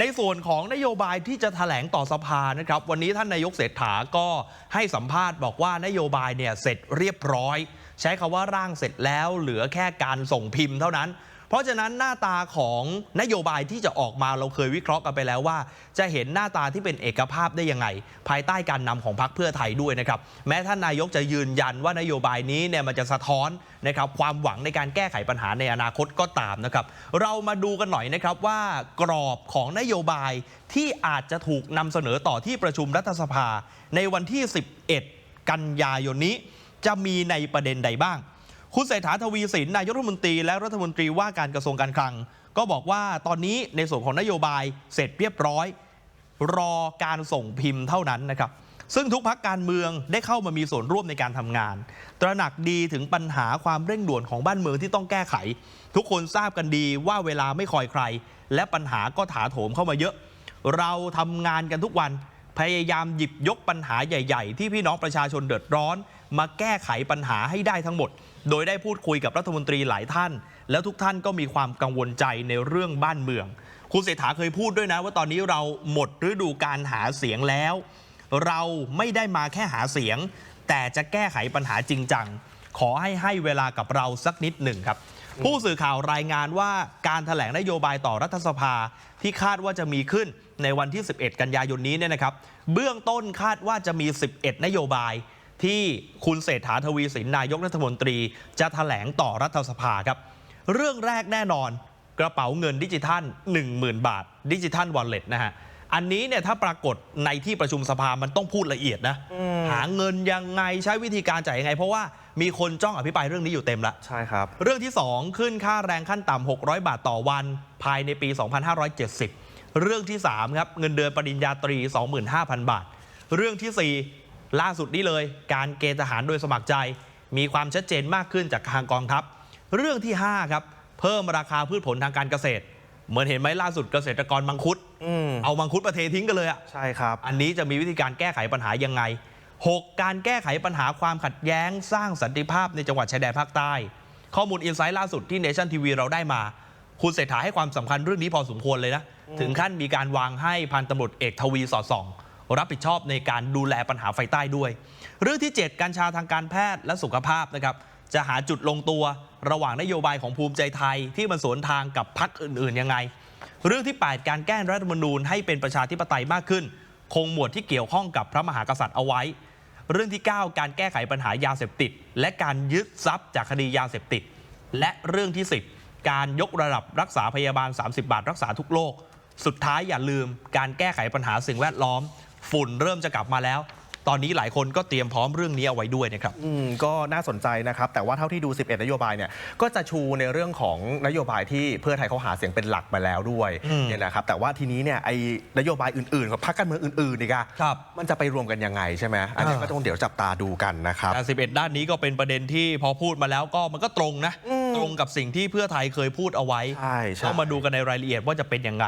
ในส่วนของนโยบายที่จะแถลงต่อสภานะครับ วันนี้ท่านนายกเศรษฐาก็ให้สัมภาษณ์บอกว่านโยบายเนี่ยเสร็จเรียบร้อย ใช้คำว่าร่างเสร็จแล้วเหลือแค่การส่งพิมพ์เท่านั้น เพราะฉะนั้นหน้าตาของนโยบายที่จะออกมาเราเคยวิเคราะห์กันไปแล้วว่า จะเห็นหน้าตาที่เป็นเอกภาพได้ยังไง ภายใต้การนำของพรรคเพื่อไทยด้วยนะครับแม้ท่านนายกจะยืนยันว่านโยบายนี้เนี่ยมันจะสะท้อนนะครับความหวังในการแก้ไขปัญหาในอนาคตก็ตามนะครับเรามาดูกันหน่อยนะครับว่ากรอบของนโยบายที่อาจจะถูกนำเสนอต่อที่ประชุมรัฐสภา ในวันที่ 11 กันยายนนี้ จะมีในประเด็นใดบ้าง คุณเศรษฐาทวีสินนายกรัฐมนตรีและรัฐมนตรีว่าการกระทรวงการคลัง ก็บอกว่าตอนนี้ในส่วนของนโยบายเสร็จเรียบร้อย รอการส่งพิมพ์เท่านั้นนะครับซึ่งทุกพักการเมืองได้เข้ามามีส่วนร่วมในการทำงาน ตระหนักดีถึงปัญหาความเร่งด่วนของบ้านเมืองที่ต้องแก้ไข ทุกคนทราบกันดีว่าเวลาไม่คอยใคร และปัญหาก็ถาโถมเข้ามาเยอะ เราทำงานกันทุกวัน พยายามหยิบยกปัญหาใหญ่ ๆ ที่พี่น้องประชาชนเดือดร้อน มาแก้ไขปัญหาให้ได้ทั้งหมด โดยได้พูดคุยกับรัฐมนตรีหลายท่าน แล้วทุกท่านก็มีความกังวลใจในเรื่องบ้านเมือง คุณเศรษฐาเคยพูดด้วยนะ ว่าตอนนี้เราหมดฤดูการหาเสียงแล้ว เราไม่ได้มาแค่หาเสียง แต่จะแก้ไขปัญหาจริงจัง ขอให้ให้เวลากับเราสักนิดหนึ่งครับ ผู้สื่อข่าวรายงานว่าการถแถลงนโยบายต่อรัฐสภาที่คาดว่าจะมีขึ้นในวันที่ 11 กันยายนนี้เนี่ยนะครับ เบื้องต้นคาดว่าจะมี 11 นโยบายที่คุณเศรษฐาทวีสินนายกรัฐมนตรี จะถแถลงต่อรัฐสภาครับ เรื่องแรกแน่นอนกระเป๋าเงินดิจิทัล 10,000 บาท ดิจิทัลวอลเล็ตนะฮะ อันนี้เนี่ยถ้าปรากฏในที่ประชุมสภามันต้องพูดละเอียดนะ หาเงินยังไงใช้วิธีการจ่ายยังไง เพราะว่า มีคนจ้องอภิปรายเรื่องนี้อยู่เต็มละ ใช่ครับ เรื่องที่ 2 ขึ้นค่าแรงขั้นต่ำ600 บาทต่อวันภายในปี 2570 เรื่องที่3ครับเงินเดือนปริญญาตรี 25,000 บาท เรื่องทีสี่4 ล่าสุดนี้เลย การเกณฑ์ทหารโดยสมัครใจ มีความชัดเจนมากขึ้นจากทางกองทัพ เรื่องที่5ครับเพิ่มราคาพืชผลทางการเกษตร เหมือนเห็นไหมล่าสุดเกษตรกรมังคุดอืมเอามังคุดมาเททิ้งกันเลยอะใช่ครับ อันนี้จะมีวิธีการแก้ไขปัญหายังไง 6. การแก้ไขปัญหาความขัดแย้งสร้างสันติภาพในจังหวัดชายแดนภาคใต้ ข้อมูลอินไซต์ล่าสุดที่เนชั่นทีวีเราได้มา คุณเศรษฐาให้ความสำคัญเรื่องนี้พอสมควรเลยนะ ถึงขั้นมีการวางให้พันตำรวจเอกทวีสอดส่อง รับผิดชอบในการดูแลปัญหาไฟใต้ด้วย เรื่องที่ 7 กัญชาทางการแพทย์และสุขภาพนะครับจะหาจุดลงตัวระหว่างนโยบายของภูมิใจไทยที่มันสวนทางกับพรรคอื่นๆยังไง เรื่องที่ 8 การแก้รัฐธรรมนูญให้เป็นประชาธิปไตยมากขึ้น คงหมวดที่เกี่ยวข้องกับพระมหากษัตริย์เอาไว้ เรื่องที่ 9 การแก้ไขปัญหายาเสพติด และการยึดทรัพย์จากคดียาเสพติด และเรื่องที่ 10 การยกระดับรักษาพยาบาล 30 บาทรักษาทุกโรคสุดท้ายอย่าลืม การแก้ไขปัญหาสิ่งแวดล้อม ฝุ่นเริ่มจะกลับมาแล้ว ตอนนี้หลายคนก็เตรียมพร้อมเรื่องนี้เอาไว้ด้วยนะครับ อืมก็น่าสนใจนะครับ แต่ว่าเท่าที่ดู 11 นโยบายเนี่ยก็จะชูในเรื่องของนโยบายที่เพื่อไทยเขาหาเสียงเป็นหลักมาแล้วด้วยอืมเนี่ยนะครับแต่ว่าทีนี้เนี่ยไอ้นโยบายอื่นๆของพรรคการเมืองอื่นๆนี่กะครับมันจะไปรวมกันยังไงใช่ไหมอันนี้อ่า ก็ต้องเดี๋ยวจับตาดูกันนะครับ แต่11 ด้านนี้ก็เป็นประเด็นที่พอพูดมาแล้วก็มันก็ตรงนะอืมตรงกับสิ่งที่เพื่อไทยเคยพูดเอาไว้ใช่ใช่ต้องมาดูกันในรายละเอียดว่าจะเป็นยังไง